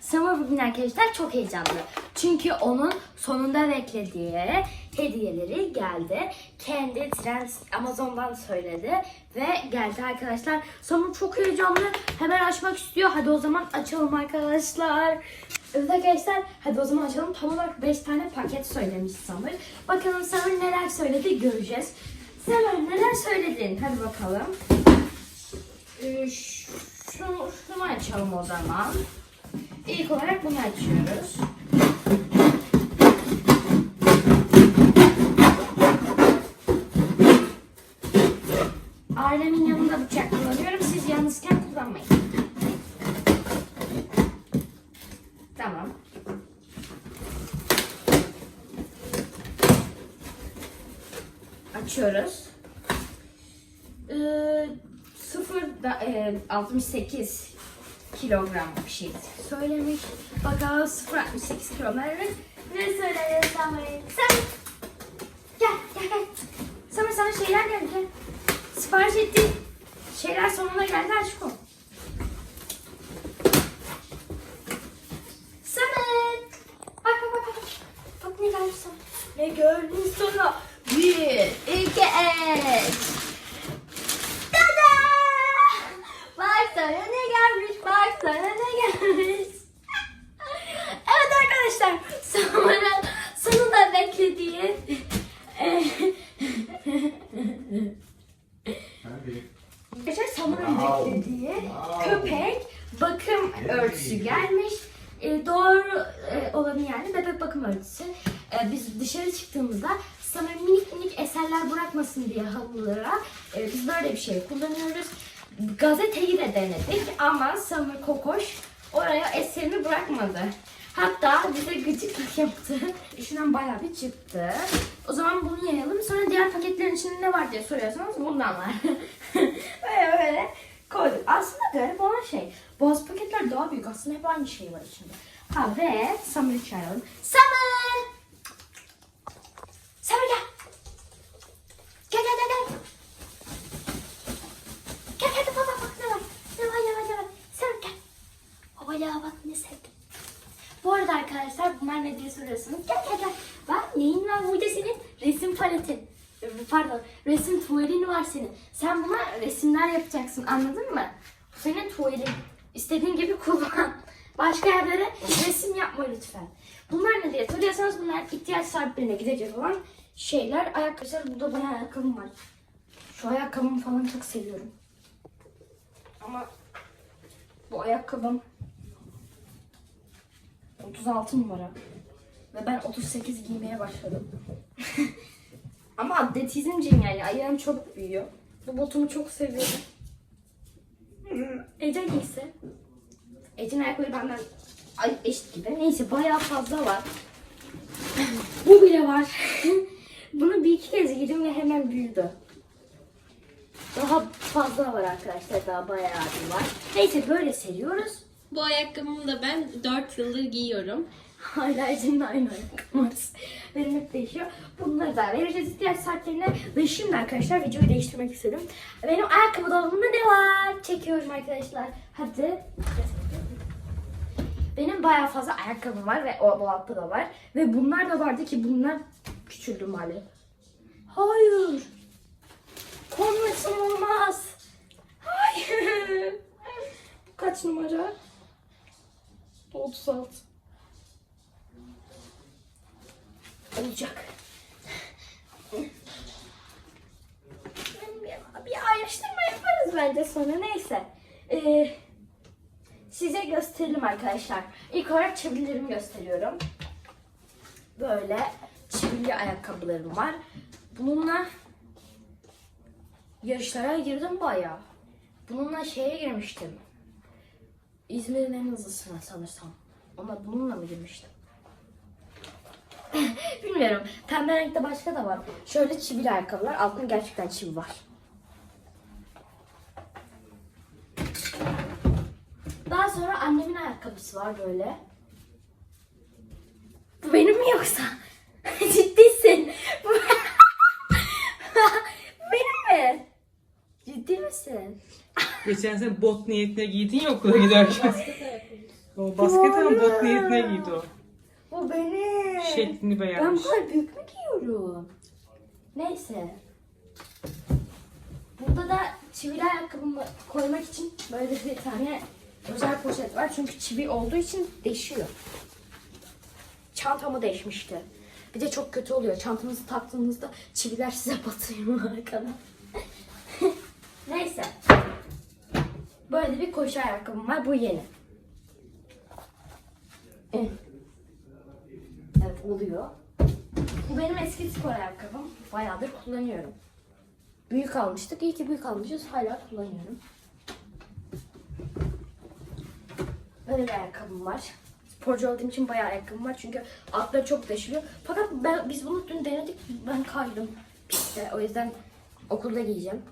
Summer bugün arkadaşlar çok heyecanlı. Çünkü onun sonunda beklediği hediyeleri geldi. Kendi Trends Amazon'dan söyledi ve geldi arkadaşlar. Summer çok heyecanlı. Hemen açmak istiyor. Hadi o zaman açalım arkadaşlar. Evet arkadaşlar hadi o zaman açalım. Tam olarak 5 tane paket söylemiş Summer. Bakalım Summer neler söyledi göreceğiz. Summer neler söyledin? Hadi bakalım. Ee, şunu, şunu açalım o zaman. İlk olarak bunu açıyoruz. Ailemin yanında bıçak kullanıyorum. Siz yalnızken kullanmayın. Tamam. Açıyoruz. Ee, sıfır da, e, 68 kilogram bir şey söylemiş. Bakalım 0.68 kilogram ne söyledi Samet? Sen gel gel gel. Samet sana şeyler geldi gel. Sipariş ettiğin şeyler sonuna geldi aşkım. Samet. Bak bak bak bak. Bak ne geldi sana. Ne gördün sana? Bir, iki, üç. Tada! Bak sana ne gelmiş, bak sana ne gelmiş. evet arkadaşlar, Samar'ın sonunda beklediği eh, Hadi. Arkadaşlar Samar'ın Wow. beklediği Wow. köpek bakım Evet. örtüsü gelmiş. E, doğru e, olanı yani bebek bakım örtüsü. E, biz dışarı çıktığımızda Samar minik minik eserler bırakmasın diye halılara e, biz böyle bir şey kullanıyoruz. Gazeteyi de denedik ama Samar Kokoş oraya eserini bırakmadı. Hatta bize gıcıklık yaptı. İşinden bayağı bir çıktı. O zaman bunu yayalım. Sonra diğer paketlerin içinde ne var diye soruyorsanız bundan var. böyle böyle koyduk. Aslında garip olan şey. Bazı paketler daha büyük. Aslında hep aynı şey var içinde. Ha ve Summer'ı çağıralım. Summer! Summer gel. Gel gel gel gel. Gel gel bak bak ne var. Ne var ne var ne var. Summer gel. Hovala bak ne sevdim. Bu arada arkadaşlar bunlar ne diye soruyorsunuz. Gel gel gel. Bak neyin var burada senin? Resim paletin. Pardon resim tuvalin var senin. Sen buna resimler yapacaksın anladın mı? Bu senin tuvalin. İstediğin gibi kullan. Başka yerlere resim yapma lütfen. Bunlar ne diye soruyorsanız bunlar ihtiyaç sahiplerine gidecek olan şeyler. Ayakkabılar burada bayağı ayakkabım var. Şu ayakkabımı falan çok seviyorum. Ama bu ayakkabım 36 numara. Ve ben 38 giymeye başladım. Ama atletizmciyim yani. Ayağım çok büyüyor. Bu botumu çok seviyorum. Ece giyse. Ece'nin ayakları benden ay, eşit gibi. Neyse bayağı fazla var. Bu bile var. Bunu bir iki kez giydim ve hemen büyüdü. Daha fazla var arkadaşlar. Daha bayağı bir var. Neyse böyle seriyoruz. Bu ayakkabımı da ben 4 yıldır giyiyorum. Hala Ece'nin aynı ayakkabımız. Benim hep değişiyor. Bunları da vereceğiz ihtiyaç saatlerine. Ve şimdi arkadaşlar videoyu değiştirmek istedim. Benim ayakkabı dolabımda ne var? Çekiyorum arkadaşlar. Hadi. Benim bayağı fazla ayakkabım var ve o dolapta da var. Ve bunlar da vardı ki bunlar küçüldü maalesef. Hayır. Konmasın olmaz. Hayır. Kaç numara? 36. olacak. Bir, araştırma yaparız bence sonra neyse. Ee, size gösterelim arkadaşlar. İlk olarak çivililerimi gösteriyorum. Böyle çivili ayakkabılarım var. Bununla yarışlara girdim bayağı. Bununla şeye girmiştim. İzmir'in en hızlısına sanırsam. Ama bununla mı girmiştim? Bilmiyorum. Pembe renkte başka da var. Şöyle çivili ayakkabılar. Altında gerçekten çivi var. Sonra annemin ayakkabısı var böyle. Bu benim mi yoksa? Ciddisin. Bu benim mi? Ciddi misin? Geçen sene bot niyetine giydin ya okula giderken. o basket ama bot niyetine giydi o. Bu benim. Şeklini Ben beğenmiş. bu kadar büyük mü giyiyorum? Neyse. Burada da çivili ayakkabımı koymak için böyle bir tane özel poşet var. Çünkü çivi olduğu için deşiyor. Çantamı deşmişti. Bir de çok kötü oluyor. Çantanızı taktığınızda çiviler size batıyor arkadan. Neyse. Böyle bir koşu ayakkabım var. Bu yeni. Evet oluyor. Bu benim eski spor ayakkabım. Bayağıdır kullanıyorum. Büyük almıştık. İyi ki büyük almışız. Hala kullanıyorum. Böyle bir ayakkabım var. Sporcu olduğum için bayağı ayakkabım var. Çünkü altları çok deşiliyor. Fakat ben, biz bunu dün denedik. Ben kaydım pistte. O yüzden okulda giyeceğim.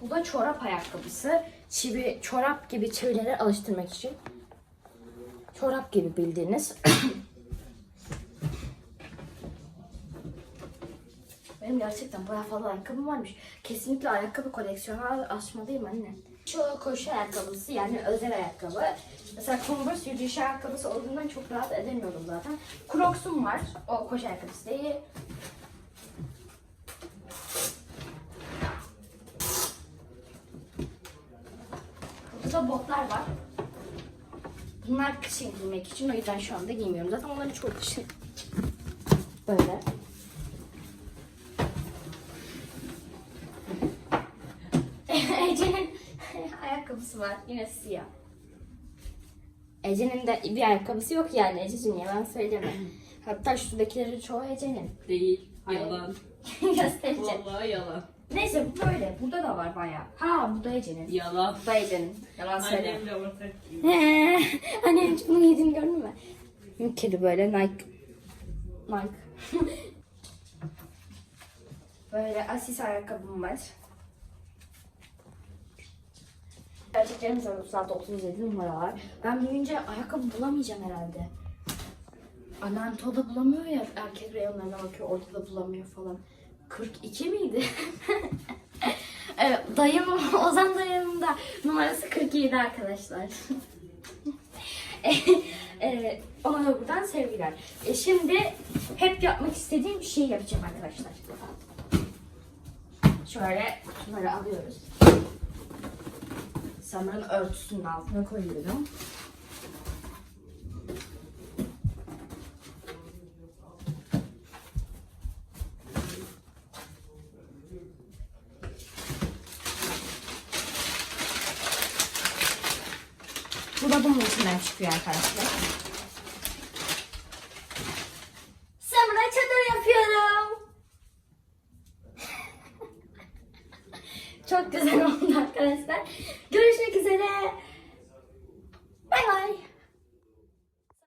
Bu da çorap ayakkabısı. Çivi, çorap gibi çivilere alıştırmak için. Çorap gibi bildiğiniz. Benim gerçekten bayağı fazla ayakkabım varmış. Kesinlikle ayakkabı koleksiyonu açmalıyım anne. Şu koşu ayakkabısı yani özel ayakkabı. Mesela Converse yürüyüş ayakkabısı olduğundan çok rahat edemiyorum zaten. Crocs'um var. O koşu ayakkabısı değil. Burada da botlar var. Bunlar kışın giymek için o yüzden şu anda giymiyorum. Zaten onları çok kışın böyle. Ece'nin ayakkabısı var. Yine siyah. Ece'nin de bir ayakkabısı yok yani. Ece'cim yalan söyleme. Hatta şuradakilerin çoğu Ece'nin. Değil. Yalan. Göstereceğim. Vallahi yalan. Neyse bu böyle. Burada da var bayağı. Ha bu da Ece'nin. Yalan. Bu da Ece'nin. Yalan söyleme. Annemle ortak gibi. He, Annem hiç bunu giydiğini gördün mü? Kedi böyle Nike. Nike. böyle asis ayakkabım var. Gerçeklerim var 36 37 numaralar. Ben büyüyünce ayakkabı bulamayacağım herhalde. Annem da bulamıyor ya erkek reyonlarına bakıyor orada da bulamıyor falan. 42 miydi? evet, dayım Ozan dayımın da numarası 47 arkadaşlar. e, ona da buradan sevgiler. E, şimdi hep yapmak istediğim bir şey yapacağım arkadaşlar. Şöyle kutuları alıyoruz. Samurun örtüsünün altına koyuyorum. Bu da bunun içinden çıkıyor arkadaşlar. Samura çadır yapıyorum. Çok güzel oldu arkadaşlar. Üzere.